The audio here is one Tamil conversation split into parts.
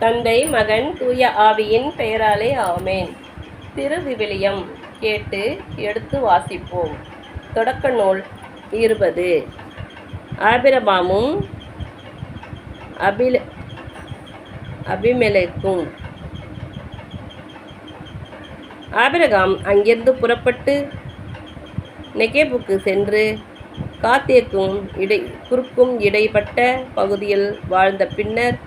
தந்தை மகன் தூய ஆவியின் பெயராலே ஆமேன். திருவிவிலியம் கேட்டு எடுத்து வாசிப்போம். தொடக்க நூல் இருபது. ஆபிரபாமும் அபில அபிமெலேக்கும். ஆபிரகாம் அங்கிருந்து புறப்பட்டு நெகேபுக்கு சென்று காத்தேக்கும் இடை குறுக்கும் இடைப்பட்ட பகுதியில் வாழ்ந்த பின்னர்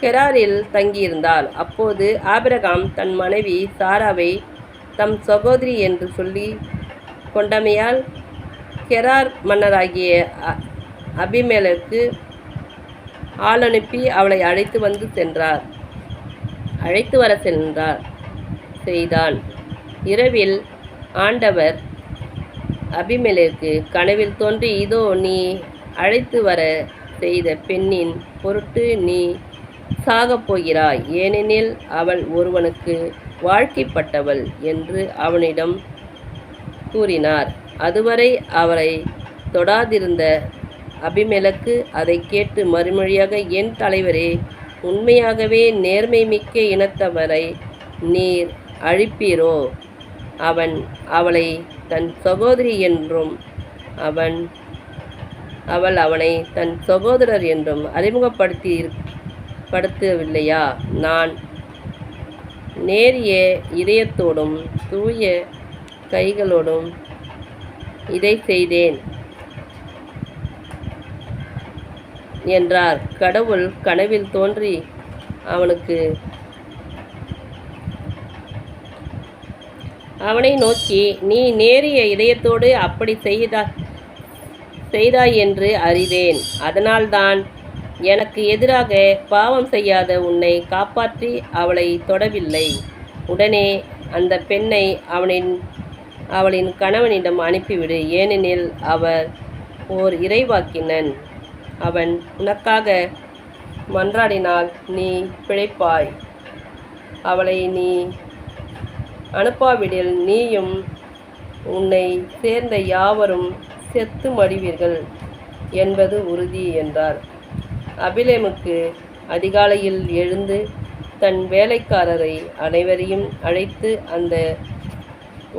கெராரில் தங்கியிருந்தாள். அப்போது ஆபிரகாம் தன் மனைவி சாராவை தம் சகோதரி என்று சொல்லி கொண்டமையால் கெரார் மன்னராகிய அ- ஆள் அனுப்பி அவளை அழைத்து வந்து சென்றார். அழைத்து வர சென்றார் செய்தான். இரவில் ஆண்டவர் அபிமேலுக்கு கனவில் தோன்றி இதோ நீ அழைத்து வர செய்த பெண்ணின் பொருட்டு நீ சாகப் போகிறாய் ஏனெனில் அவள் ஒருவனுக்கு வாழ்க்கைப்பட்டவள் என்று அவனிடம் கூறினார். அதுவரை அவரை தொடாதிருந்த அபிமெலக்கு அதை கேட்டு மறுமொழியாக என் தலைவரே உண்மையாகவே நேர்மை மிக்க இனத்தவரை நீர் அழிப்பீரோ? அவன் அவளை தன் சகோதரி என்றும் அவன் அவள் அவனை தன் சகோதரர் என்றும் அறிமுகப்படுத்தி படுத்தவில்லையா நான் நேரிய இதயத்தோடும் தூய கைகளோடும் இதை செய்தேன் என்றார். கடவுள் கனவில் தோன்றி அவனுக்கு அவனை நோக்கி நீ நேரிய இதயத்தோடு அப்படி செய்தா செய்தாய் என்று அறிவேன். அதனால்தான் எனக்கு எதிராக பாவம் செய்யாத உன்னை காப்பாற்றி அவளை தொடவில்லை. உடனே அந்த பெண்ணை அவனின் அவளின் கணவனிடம் அனுப்பிவிடு. ஏனெனில் அவர் ஓர் இறைவாக்கினன். அவன் உனக்காக மன்றாடினால் நீ பிழைப்பாய். அவளை நீ அனுப்பாவிடில் நீயும் உன்னை சேர்ந்த யாவரும் செத்து மடிவீர்கள் என்பது உறுதி என்றார். அபிலேமுக்கு அதிகாலையில் எழுந்து தன் வேலைக்காரரை அனைவரையும் அழைத்து அந்த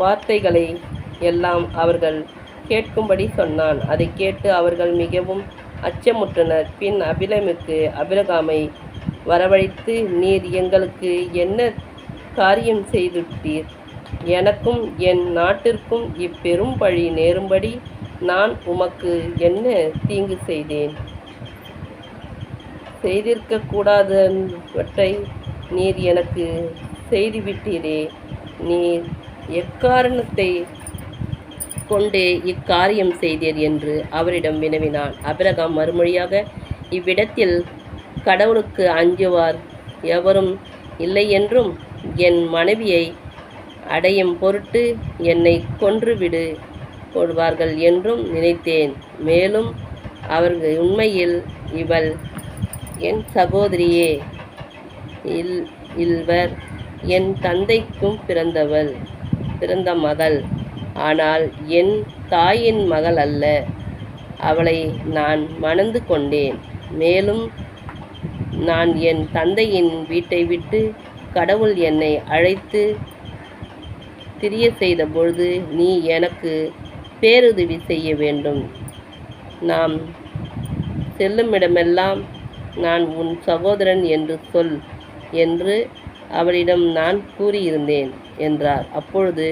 வார்த்தைகளை எல்லாம் அவர்கள் கேட்கும்படி சொன்னான். அதை கேட்டு அவர்கள் மிகவும் அச்சமுற்றனர். பின் அபிலமுக்கு அபிலகாமை வரவழைத்து நீர் எங்களுக்கு என்ன காரியம் செய்துட்டீர்? எனக்கும் என் நாட்டிற்கும் இப்பெரும் பழி நேரும்படி நான் உமக்கு என்ன தீங்கு செய்தேன்? செய்திருக்கக்கூடாதவற்றை நீர் எனக்கு செய்துவிட்டீரே. நீர் எக்காரணத்தை கொண்டே இக்காரியம் செய்தீர் என்று அவரிடம் வினவினான். அபிரகாம் மறுமொழியாக இவ்விடத்தில் கடவுளுக்கு அஞ்சுவார் எவரும் இல்லை என்றும் என் மனைவியை அடையும் பொருட்டு என்னை கொன்றுவிடு கொள்வார்கள் என்றும் நினைத்தேன். மேலும் அவர்கள் உண்மையில் இவள் என் சகோதரியே இல் இல்வர் என் தந்தைக்கும் பிறந்தவள் பிறந்த மகள். ஆனால் என் தாயின் மகள் அல்ல. அவளை நான் மணந்து கொண்டேன். மேலும் நான் என் தந்தையின் வீட்டை விட்டு கடவுள் என்னை அழைத்து திரிய செய்த பொழுது நீ எனக்கு பேருதவி செய்ய வேண்டும். நாம் செல்லுமிடமெல்லாம் நான் உன் சகோதரன் என்று சொல் என்று அவளிடம் நான் கூறியிருந்தேன் என்றார். அப்பொழுது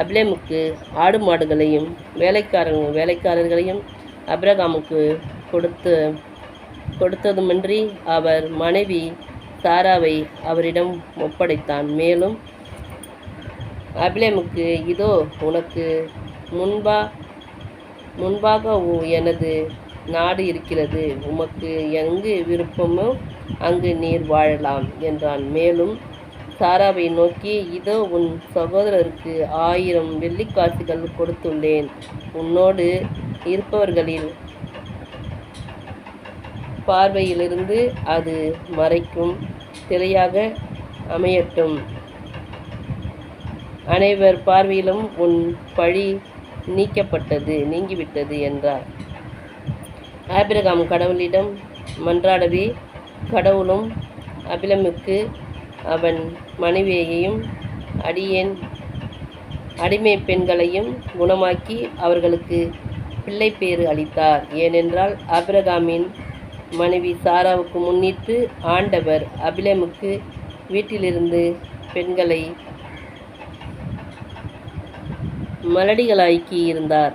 அபிலேமுக்கு ஆடு மாடுகளையும் வேலைக்காரங்க வேலைக்காரர்களையும் அப்ரகாமுக்கு கொடுத்து கொடுத்ததுமின்றி அவர் மனைவி சாராவை அவரிடம் ஒப்படைத்தான். மேலும் அபிலேமுக்கு இதோ உனக்கு முன்பா முன்பாக எனது நாடு இருக்கிறது. உமக்கு எங்கு விருப்பமோ அங்கு நீர் வாழலாம் என்றான். மேலும் சாராவை நோக்கி இதோ உன் சகோதரருக்கு ஆயிரம் வெள்ளிக்காசுகள் கொடுத்துள்ளேன். உன்னோடு இருப்பவர்களில் பார்வையிலிருந்து அது மறைக்கும் திரையாக அமையட்டும். அனைவர் பார்வையிலும் உன் பழி நீக்கப்பட்டது நீங்கிவிட்டது என்றார். ஆபிரகாம் கடவுளிடம் மன்றாடவே கடவுளும் அபிலமுக்கு அவன் மனைவியையும் அடியேன் அடிமை பெண்களையும் குணமாக்கி அவர்களுக்கு பிள்ளை பேறு அளித்தார். ஏனென்றால் ஆபிரகாமின் மனைவி சாராவுக்கு முன்னிட்டு ஆண்டவர் அபிலமுக்கு வீட்டிலிருந்து பெண்களை மலடிகளாக்கி இருந்தார்